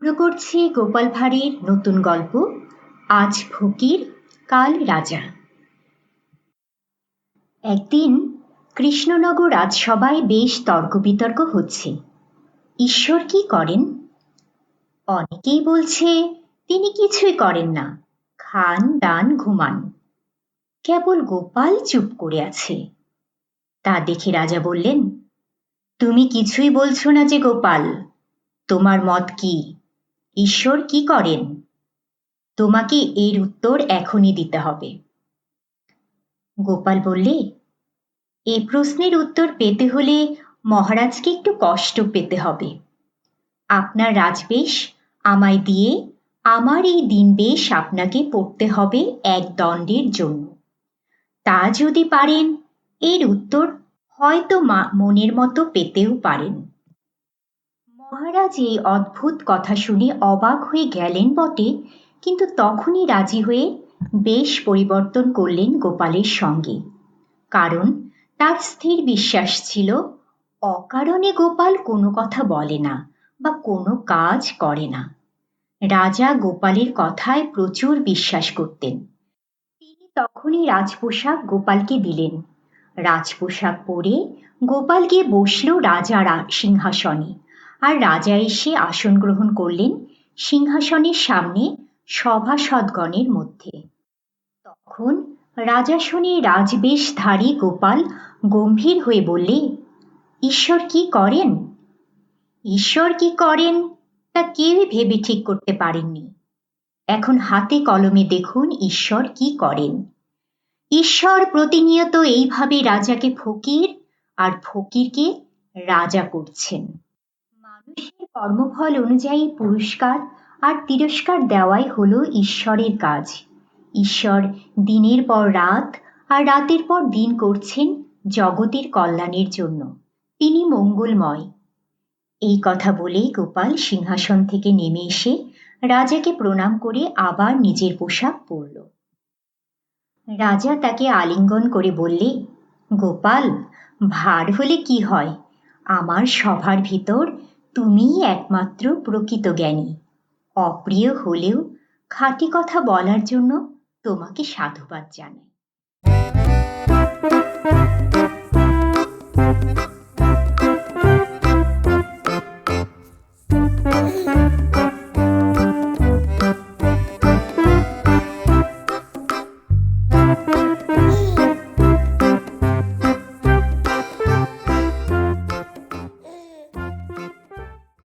শুরু করছি গোপাল ভাঁড়ের নতুন গল্প, আজ ফকির, কাল রাজা। একদিন কৃষ্ণনগর রাজসভায় বেশ তর্ক বিতর্ক হচ্ছে। ঈশ্বর কি করেন? অনেকেই বলছে, তিনি কিছুই করেন না, খান, দান, ঘুমান। কেবল গোপাল চুপ করে আছে। তা দেখে রাজা বললেন, তুমি কিছুই বলছো না যে গোপাল, তোমার মত কি? ঈশ্বর কি করেন? তোমাকে এর উত্তর এখনই দিতে হবে। গোপাল বললে, এ প্রশ্নের উত্তর পেতে হলে মহারাজকে একটু কষ্ট পেতে হবে। আপনার রাজবেশ আমায় দিয়ে আমার এই দিন বেশ আপনাকে পড়তে হবে এক দণ্ডের জন্য। তা যদি পারেন, এর উত্তর হয়তো মা মনের মতো পেতেও পারেন। মহারাজ এই অদ্ভুত কথা শুনে অবাক হয়ে গেলেন বটে, কিন্তু তখনই রাজি হয়ে বেশ পরিবর্তন করলেন গোপালের সঙ্গে। কারণ তার স্থির বিশ্বাস ছিল, অকারণে গোপাল কোনো কথা বলে না বা কোনো কাজ করে না। রাজা গোপালের কথায় প্রচুর বিশ্বাস করতেন। তিনি তখনই রাজপোশাক গোপালকে দিলেন। রাজপোশাক পরে গোপাল গিয়ে বসল রাজার সিংহাসনে। আর রাজা এসে আসন গ্রহণ করলেন সিংহাসনের সামনে সভাসদগণের মধ্যে। তখন রাজা শুনে রাজবেশধারী গোপাল গম্ভীর হয়ে বললে, ঈশ্বর কি করেন? ঈশ্বর কি করেন? তা কেউই ভেবে ঠিক করতে পারেননি। এখন হাতে কলমে দেখুন ঈশ্বর কি করেন। ঈশ্বর প্রতিনিয়ত এইভাবে রাজাকে ফকির আর ফকিরকে রাজা করছেন। মানুষের কর্মফল অনুযায়ী পুরস্কার আর তিরস্কার দেওয়াই হলো ঈশ্বরের কাজ। ঈশ্বর দিনের পর রাত আর রাতের পর দিন করছেন জগতের কল্যাণের জন্য। তিনি মঙ্গলময়। এই কথা বলেই গোপাল সিংহাসন থেকে নেমে এসে রাজাকে প্রণাম করে আবার নিজের পোশাক পরল। রাজা তাকে আলিঙ্গন করে বললে, গোপাল, ভার হলে কি হয়? আমার সভার ভিতর তুমিই একমাত্র প্রকৃত জ্ঞানী। অপ্রিয় হলেও খাঁটি কথা বলার জন্য তোমাকে সাধুবাদ জানাই।